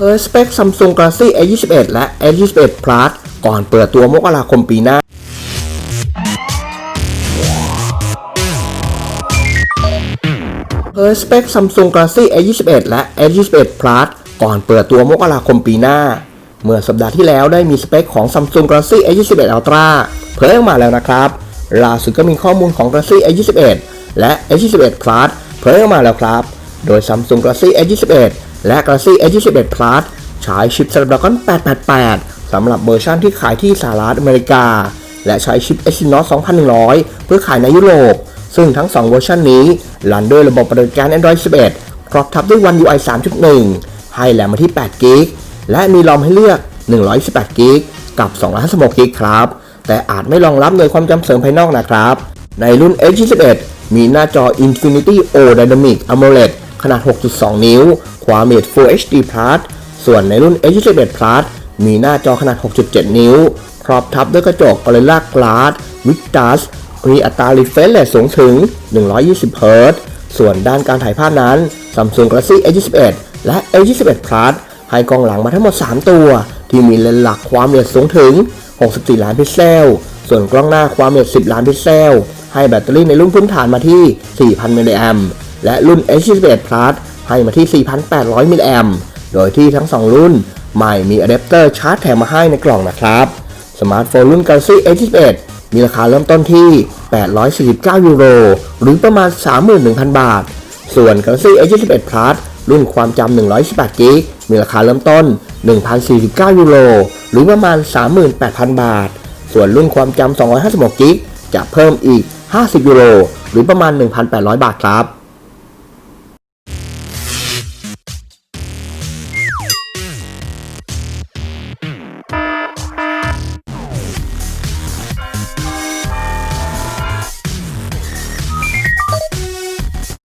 เผยสเปค Samsung Galaxy A21 และ A21 Plus ก่อนเปิดตัวมกราคมปีหน้าเผยสเปค Samsung Galaxy A21 และ A21 Plus ก่อนเปิดตัวมกราคมปีหน้า เมื่อสัปดาห์ที่แล้วได้มีสเปคของ Samsung Galaxy A21 Ultra เผยออกมาแล้วนะครับล่าสุดก็มีข้อมูลของ Galaxy A21 และ A21 Plus เผยออกมาแล้วครับ โดย Samsung Galaxy A21 และ Galaxy A21 Plus ใช้ชิป Snapdragon 888 สำหรับเวอร์ชันที่ขายที่สหรัฐอเมริกา และใช้ชิป Exynos 2100 เพื่อขายในยุโรป ซึ่งทั้ง 2 เวอร์ชันนี้รันด้วยระบบปฏิบัติการ Android 11 ครอบทับด้วย One UI 3.1 ให้แรมมาที่8 g b และมีรอมให้เลือก 128 g b กับ 256 g b ครับ แต่อาจไม่รองรับหน่วยความจำเสริมภายนอกนะครับ ในรุ่น H21 มีหน้าจอ Infinity O Dynamic AMOLED ขนาด 6.2 นิ้ว ความละเอียด Full HD Plus ส่วนในรุ่น H21 Plus มีหน้าจอขนาด 6.7 นิ้ว ครอบทับด้วยกระจก Gorilla Glass Victus มีอัตรา refresh rate สูงถึง 120 Hz ส่วนด้านการถ่ายภาพนั้น Samsung Galaxy A21 และ A21 Plus ให้กล้องหลังมาทั้งหมด 3 ตัว ที่มีเลนส์หลักความละเอียดสูงถึง 64 ล้านพิกเซล ส่วนกล้องหน้าความละเอียด 10 ล้านพิกเซล ให้แบตเตอรี่ในรุ่นพื้นฐานมาที่ 4,000 มิลลิแอมป์ และรุ่น A21 Plus ให้มาที่ 4,800 มิลลิแอมป์โดยที่ทั้ง 2 รุ่นใหม่มีอะแดปเตอร์ชาร์จแถมมาให้ในกล่องนะครับ สมาร์ทโฟนรุ่น Galaxy A21 มีราคาเริ่มต้นที่ 849 ยูโร หรือประมาณ 31,000 บาท ส่วน Galaxy A21 Plus รุ่นความจำ128 g b มีราคาเริ่มต้น 1,049 ยูโร หรือประมาณ 38,000 บาท ส่วนรุ่นความจำ256 g b จะเพิ่มอีก 50 ยูโร หรือประมาณ 1,800 บาทครับ